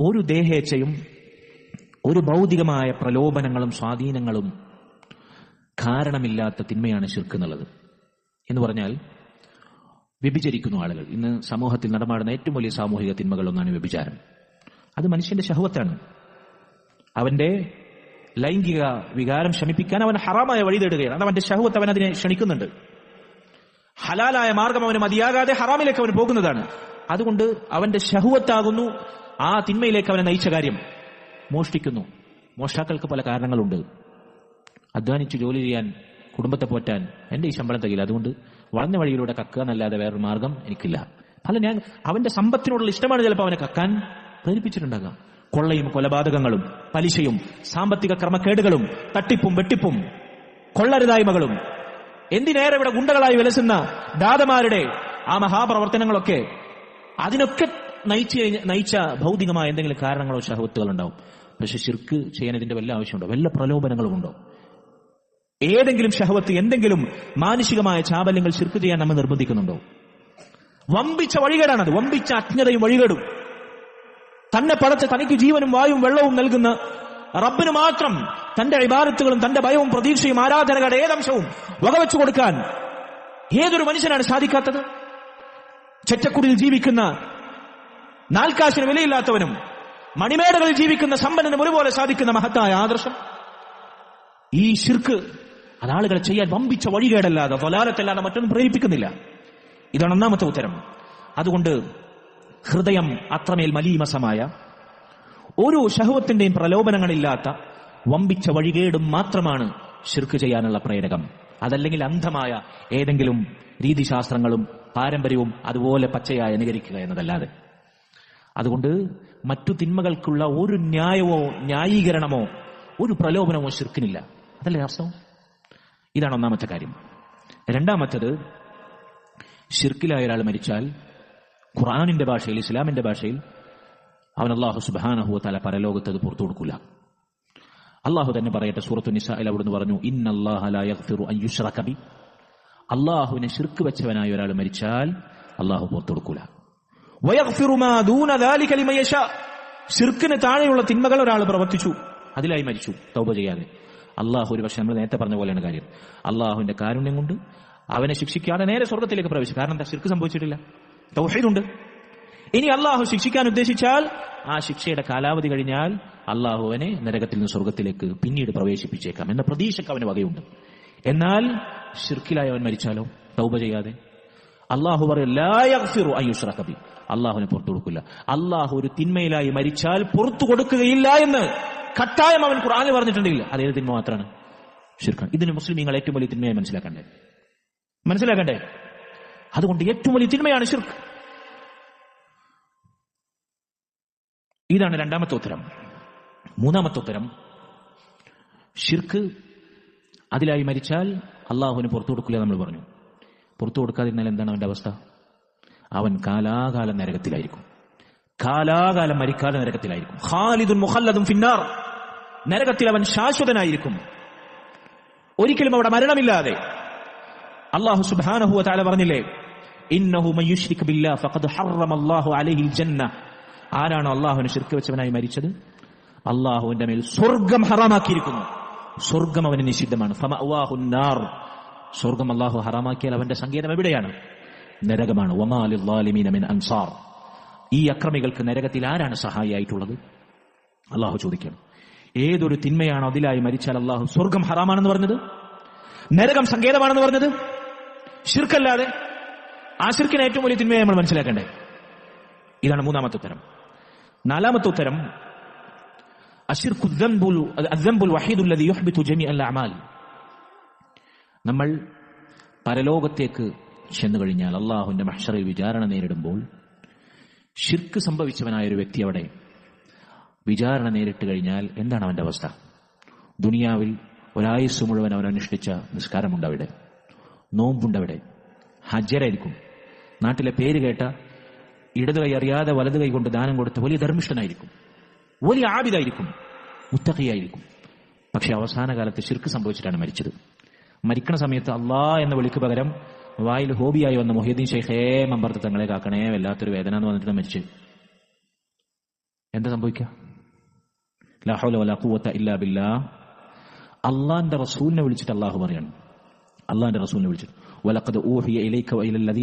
ഒരു ദേഹേച്ഛയും ഒരു ഭൗതികമായ പ്രലോഭനങ്ങളും സ്വാധീനങ്ങളും കാരണമില്ലാത്ത തിന്മയാണ് ശിർക്ക് എന്നുള്ളത് എന്ന് പറഞ്ഞാൽ വ്യഭിചരിക്കുന്നു ആളുകൾ. ഇന്ന് സമൂഹത്തിൽ നടമാടുന്ന ഏറ്റവും വലിയ സാമൂഹിക തിന്മകളൊന്നാണ് വ്യഭിചാരം. അത് മനുഷ്യന്റെ ശഹവത്താണ്. അവന്റെ ലൈംഗിക വികാരം ശമിപ്പിക്കാൻ അവൻ ഹറാമായ വഴി തേടുകയാണ്. അത് അവന്റെ ശഹവത്ത് അവൻ അതിനെ ക്ഷണിക്കുന്നുണ്ട്. ഹലാലായ മാർഗം അവന് മതിയാകാതെ ഹറാമിലേക്ക് അവൻ പോകുന്നതാണ്. അതുകൊണ്ട് അവന്റെ ശഹുവത്താകുന്നു ആ തിന്മയിലേക്ക് അവനെ നയിച്ച കാര്യം മോഷ്ടിക്കുന്നു. മോഷ്ടാക്കൾക്ക് പല കാരണങ്ങളുണ്ട്. അധ്വാനിച്ച് ജോലി ചെയ്യാൻ കുടുംബത്തെ പോറ്റാൻ എന്റെ ഈ ശമ്പളം തകയില്ല. അതുകൊണ്ട് വളഞ്ഞ വഴിയിലൂടെ കക്കുക എന്നല്ലാതെ വേറൊരു മാർഗം എനിക്കില്ല. അല്ല ഞാൻ അവന്റെ സമ്പത്തിനോടുള്ള ഇഷ്ടമാണ് ചിലപ്പോൾ അവനെ കക്കാൻ പ്രേരിപ്പിച്ചിട്ടുണ്ടാകാം. കൊള്ളയും കൊലപാതകങ്ങളും പലിശയും സാമ്പത്തിക ക്രമക്കേടുകളും തട്ടിപ്പും വെട്ടിപ്പും കൊള്ളരുതായ്മകളും എന്തിനേറെ ഇവിടെ ഗുണ്ടകളായി വിലസുന്ന ദാതമാരുടെ ആ മഹാപ്രവർത്തനങ്ങളൊക്കെ അതിനൊക്കെ നയിച്ച നയിച്ച ഭൗതികമായ എന്തെങ്കിലും കാരണങ്ങളോ ശഹവത്തുകൾ ഉണ്ടാവും പക്ഷെ ശിർക്ക് ചെയ്യാൻ ഇതിന്റെ വല്ല ആവശ്യമുണ്ടോ? വല്ല പ്രലോഭനങ്ങളും ഉണ്ടോ? ഏതെങ്കിലും ഷഹവത്ത് എന്തെങ്കിലും മാനുഷികമായ ചാബല്യങ്ങൾ ശിർക്ക് ചെയ്യാൻ നമ്മൾ നിർബന്ധിക്കുന്നുണ്ടോ? വമ്പിച്ച വഴികേടാണത്. വമ്പിച്ച അജ്ഞതയും വഴികേടും. തന്നെ പടച്ച് തനിക്ക് ജീവനും വായും വെള്ളവും നൽകുന്ന റബ്ബിന് മാത്രം തന്റെ ഇബാരത്തുകളും തന്റെ ഭയവും പ്രതീക്ഷയും ആരാധനകളുടെ ഏതംശവും വകവെച്ചു കൊടുക്കാൻ ഏതൊരു മനുഷ്യനാണ് സാധിക്കാത്തത്? ചെറ്റക്കുടിയിൽ ജീവിക്കുന്ന നാൽക്കാശിന് വിലയില്ലാത്തവനും മണിമേടകളിൽ ജീവിക്കുന്ന സമ്പന്നനും ഒരുപോലെ സാധിക്കുന്ന മഹത്തായ ആദർശം. ഈ ശിർക്ക് അതാളുകളെ ചെയ്യാൻ വമ്പിച്ച വഴികേടല്ലാതെ തൊലാലത്തല്ലാതെ മറ്റൊന്നും പ്രേരിപ്പിക്കുന്നില്ല. ഇതാണ് ഒന്നാമത്തെ ഉത്തരം. അതുകൊണ്ട് ഹൃദയം അത്രമേൽ മലീമസമായ ഓരോ ശഹവത്തിന്റെയും പ്രലോഭനങ്ങളില്ലാത്ത വമ്പിച്ച വഴികേടും മാത്രമാണ് ശിർക്ക് ചെയ്യാനുള്ള പ്രേരകം. അതല്ലെങ്കിൽ അന്ധമായ ഏതെങ്കിലും രീതിശാസ്ത്രങ്ങളും പാരമ്പര്യവും അതുപോലെ പച്ചയായി അനുകരിക്കുക എന്നതല്ലാതെ. അതുകൊണ്ട് മറ്റു തിന്മകൾക്കുള്ള ഒരു ന്യായമോ ന്യായീകരണമോ ഒരു പ്രലോഭനമോ ശിർക്കിനില്ല. അതല്ലേ വാസ്തവം ഇതാണ് ഒന്നാമത്തെ കാര്യം. രണ്ടാമത്തത് ഷിർക്കിലായ ഒരാൾ മരിച്ചാൽ ഖുറാനിന്റെ ഭാഷയിൽ ഇസ്ലാമിന്റെ ഭാഷയിൽ അവൻ അള്ളാഹു സുബാനഹു തല പരലോകത്ത് അത് പുറത്തു കൊടുക്കില്ല അള്ളാഹു തന്നെ പറയട്ടെ സൂറത്തു നിസായിൽ അവിടുന്ന് പറഞ്ഞു ഇന്നല്ലാഹുബി അള്ളാഹുവിനെ ഷിർക്ക് വെച്ചവനായ ഒരാൾ മരിച്ചാൽ അള്ളാഹു പുറത്തു കൊടുക്കൂല. ഷിർക്കിന് താഴെയുള്ള തിന്മകൾ ഒരാൾ പ്രവർത്തിച്ചു. അതിലായി മരിച്ചു. തൗബ ചെയ്യാതെ. അള്ളാഹു ഒരു പക്ഷെ നമ്മൾ നേരത്തെ പറഞ്ഞ പോലെയാണ് കാര്യം. അള്ളാഹുവിന്റെ കാരുണ്യം കൊണ്ട് അവനെ ശിക്ഷിക്കാതെ നേരെ സ്വർഗത്തിലേക്ക് പ്രവേശിച്ചു. കാരണം എന്താ? ശിർക്ക് സംഭവിച്ചിട്ടില്ല. തൗഹീദുണ്ട്. ഇനി അള്ളാഹു ശിക്ഷിക്കാൻ ഉദ്ദേശിച്ചാൽ ആ ശിക്ഷയുടെ കാലാവധി കഴിഞ്ഞാൽ അള്ളാഹു അവനെ നരകത്തിൽ നിന്ന് സ്വർഗത്തിലേക്ക് പിന്നീട് പ്രവേശിപ്പിച്ചേക്കാം എന്ന പ്രതീക്ഷയ്ക്ക് അവന് വകയുണ്ട്. എന്നാൽ ഷിർക്കിലായി അവൻ മരിച്ചാലോ? തൗബ ചെയ്യാതെ. അള്ളാഹു പറയും അള്ളാഹുവിനെ പുറത്തു കൊടുക്കില്ല. അള്ളാഹു ഒരു തിന്മയിലായി മരിച്ചാൽ പുറത്തു കൊടുക്കുകയില്ല എന്ന് കട്ടായം അവൻ ഖുറാനിൽ പറഞ്ഞിട്ടുണ്ടെങ്കിൽ അതേത് തിന്മ മാത്രമാണ്? ഷിർക്കാണ് ഇതിന് മുസ്ലിമീങ്ങൾ ഏറ്റവും വലിയ തിന്മയായി മനസ്സിലാക്കണ്ടേ മനസ്സിലാക്കണ്ടേ? അതുകൊണ്ട് ഏറ്റവും വലിയ തിന്മയാണ് ഷിർക്ക് ഇതാണ് രണ്ടാമത്തെ ഉത്തരം. മൂന്നാമത്തെ ഉത്തരം ഷിർക്ക് അതിലായി മരിച്ചാൽ അള്ളാഹുവിന് പുറത്തു കൊടുക്കില്ല നമ്മൾ പറഞ്ഞു. പുറത്തു കൊടുക്കാതിരുന്നാൽ എന്താണ് അവന്റെ അവസ്ഥ? അവൻ കാലാകാലം നരകത്തിലായിരിക്കും. കാലാകാലം മരിക്കാതെ നരകത്തിലായിരിക്കും. ഖാലിദുൻ മുഖല്ലദും ഫിന്നാർ. നരകത്തിൽ അവൻ ശാശ്വതനായിരിക്കും. ഒരിക്കലും അവിടെ മരണമില്ലാതെ. അള്ളാഹു സുബ്ഹാനഹു താല പറഞ്ഞില്ലേ ആരാണോ അള്ളാഹുവിനെ ശിർക്ക് വെച്ചവനായി മരിച്ചത്? അള്ളാഹുവിന്റെ മേൽ സ്വർഗം ഹറാമാക്കിയിരിക്കുന്നു. സ്വർഗം അവന് നിഷിദ്ധമാണ്. സ്വർഗം അള്ളാഹു ഹറാമാക്കിയാൽ അവന്റെ സങ്കേതം എവിടെയാണ്? നരകമാണ്. അൻസാർ. ഈ അക്രമികൾക്ക് നരകത്തിൽ ആരാണ് സഹായിയായിട്ടുള്ളത്? അള്ളാഹു ചോദിക്കണം. ഏതൊരു തിന്മയാണ് അതിലായി മരിച്ചാൽ അള്ളാഹു സ്വർഗം ഹറാമാണെന്ന് പറഞ്ഞത്? നരകം സങ്കേതമാണെന്ന് പറഞ്ഞത്? ഷിർക്കല്ലാതെ ആ ഷിർക്കിന് ഏറ്റവും വലിയ തിന്മയെ നമ്മൾ മനസ്സിലാക്കണ്ടേ? ഇതാണ് മൂന്നാമത്തെ ഉത്തരം. നാലാമത്തെ ഉത്തരം അഷിർഖു അദ്ദംബുൽ വഹീദുല്ലദി യുഹ്ബിതു ജമീഅൽ അഅമാൽ നമ്മൾ പരലോകത്തേക്ക് ചെന്നു കഴിഞ്ഞാൽ അള്ളാഹുവിന്റെ മഹ്ഷറിൽ വിചാരണ നേരിടുമ്പോൾ ഷിർക്ക് സംഭവിച്ചവനായ ഒരു വ്യക്തി അവിടെ വിചാരണ നേരിട്ട് കഴിഞ്ഞാൽ എന്താണ് അവന്റെ അവസ്ഥ? ദുനിയാവിൽ ഒരായുസ് മുഴുവൻ അവൻ അനുഷ്ഠിച്ച നിസ്കാരമുണ്ട് അവിടെ. നോമ്പുണ്ട് അവിടെ. ഹജ്ജരായിരിക്കും. നാട്ടിലെ പേര് കേട്ട ഇടത് കൈ അറിയാതെ വലത് കൈ കൊണ്ട് ദാനം കൊടുത്ത് വലിയ ധർമ്മിഷ്ഠനായിരിക്കും. വലിയ ആബിദായിരിക്കും. മുത്തഖിയായിരിക്കും. പക്ഷെ അവസാന കാലത്ത് ശിർക്ക് സംഭവിച്ചിട്ടാണ് മരിച്ചത്. മരിക്കണ സമയത്ത് അള്ളാ എന്ന വിളിക്ക് പകരം വായിൽ ഹോബിയായി വന്ന മൊഹീദ്ദീൻ ഷെയ്ഖേ മമ്പർത്ത് തങ്ങളെ കാക്കണേ വല്ലാത്തൊരു വേദന എന്ന് പറഞ്ഞിട്ട് മരിച്ചു എന്താ ഖുവത്ത ഇല്ലാ ബില്ലാ. അള്ളാന്റെ റസൂലിനെ വിളിച്ചിട്ട് അള്ളാഹു പറയാണ്. അള്ളാന്റെ റസൂലിനെ വിളിച്ചിട്ട്.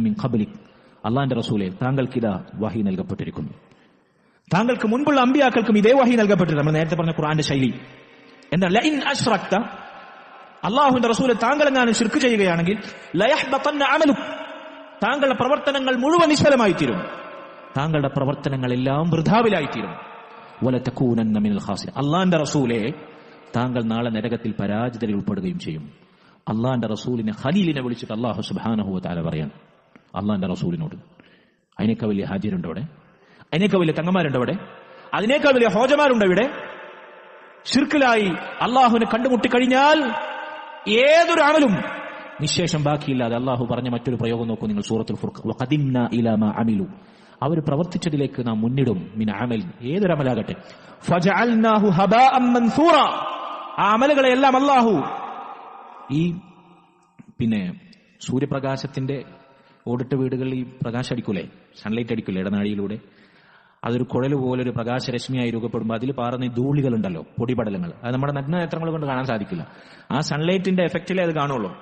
മിൻ അള്ളാന്റെ റസൂലെ താങ്കൾക്കിതാ വഹി നൽകപ്പെട്ടിരിക്കുന്നു. താങ്കൾക്ക് മുൻപുള്ള അമ്പിയാക്കൾക്കും ഇതേ വഹി നൽകപ്പെട്ടിരുന്നു നമ്മൾ നേരത്തെ പറഞ്ഞ ഖുർആന്റെ ശൈലി. എന്താ? അള്ളാഹുവിന്റെ റസൂലെ താങ്കൾ എങ്ങാനും ശിർക്ക് ചെയ്യുകയാണെങ്കിൽ അമലു താങ്കളുടെ പ്രവർത്തനങ്ങൾ മുഴുവൻ നിഷ്ഫലമായി തീരും താങ്കളുടെ പ്രവർത്തനങ്ങളെല്ലാം വൃഥാവിലായി തീരും അള്ളാന്റെ റസൂലെ താങ്കൾ നാളെ നരകത്തിൽ പരാജിതരിൽ ഉൾപ്പെടുകയും ചെയ്യും. അള്ളാന്റെ റസൂലിനെ ഖലീലിനെ വിളിച്ചിട്ട് അള്ളാഹു സുബാനഹു താല പറയാൻ. അള്ളാന്റെ റസൂലിനോട്. അതിനേക്കാൾ വലിയ ഹാജിരുണ്ടോ അവിടെ? അതിനേക്കാൾ വലിയ തങ്ങന്മാരുണ്ടോ അവിടെ? അതിനേക്കാൾ വലിയ ഹോജമാരുണ്ടോ ഇവിടെ? ഷിർക്കിലായി അള്ളാഹുവിനെ കണ്ടുമുട്ടിക്കഴിഞ്ഞാൽ ഏതൊരു അമലും നിശേഷം ബാക്കിയില്ലാതെ അള്ളാഹു പറഞ്ഞ മറ്റൊരു പ്രയോഗം നോക്കൂ നിങ്ങൾ സൂറത്തുൽ ഫുർഖ് അമിലു. അവർ പ്രവർത്തിച്ചതിലേക്ക് നാം മുന്നിടും. മിൻ അമൽ. ഏതൊരു അമലാകട്ടെ. ഫജഅൽനാഹു അമലുകളെ ആ അമലുകളെല്ലാം അള്ളാഹു ഈ പിന്നെ സൂര്യപ്രകാശത്തിന്റെ ഓടിട്ട വീടുകളിൽ ഈ പ്രകാശം അടിക്കൂലേ? സൺലൈറ്റ് അടിക്കൂലേ? ഇടനാഴിയിലൂടെ? അതൊരു കുഴൽ പോലെ ഒരു പ്രകാശരശ്മിയായി രൂപപ്പെടുമ്പോൾ അതിൽ പാറുന്ന ധൂളികളുണ്ടല്ലോ പൊടിപടലങ്ങൾ. അത് നമ്മുടെ നഗ്നനേത്രങ്ങൾ കൊണ്ട് കാണാൻ സാധിക്കില്ല. ആ സൺലൈറ്റിന്റെ എഫക്റ്റിലേ അത് കാണുള്ളൂ.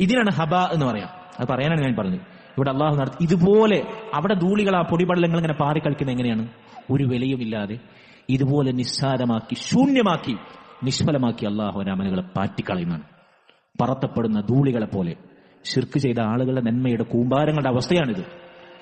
ഇതിനാണ് ഹബ എന്ന് പറയാം. അത് പറയാനാണ് ഞാൻ പറഞ്ഞത്. ഇവിടെ അള്ളാഹു നടത്തി ഇതുപോലെ അവിടെ ധൂളികൾ ആ പൊടിപടലങ്ങൾ ഇങ്ങനെ പാറി കളിക്കുന്നത് എങ്ങനെയാണ്? ഒരു വിലയുമില്ലാതെ ഇതുപോലെ നിസ്സാരമാക്കി ശൂന്യമാക്കി നിഷ്ഫലമാക്കി അള്ളാഹു രാമനുകളെ പാറ്റിക്കളയുന്നതാണ്. പറത്തപ്പെടുന്ന ധൂളികളെ പോലെ. ശിർക്ക് ചെയ്ത ആളുകളുടെ നന്മയുടെ കൂമ്പാരങ്ങളുടെ അവസ്ഥയാണിത്.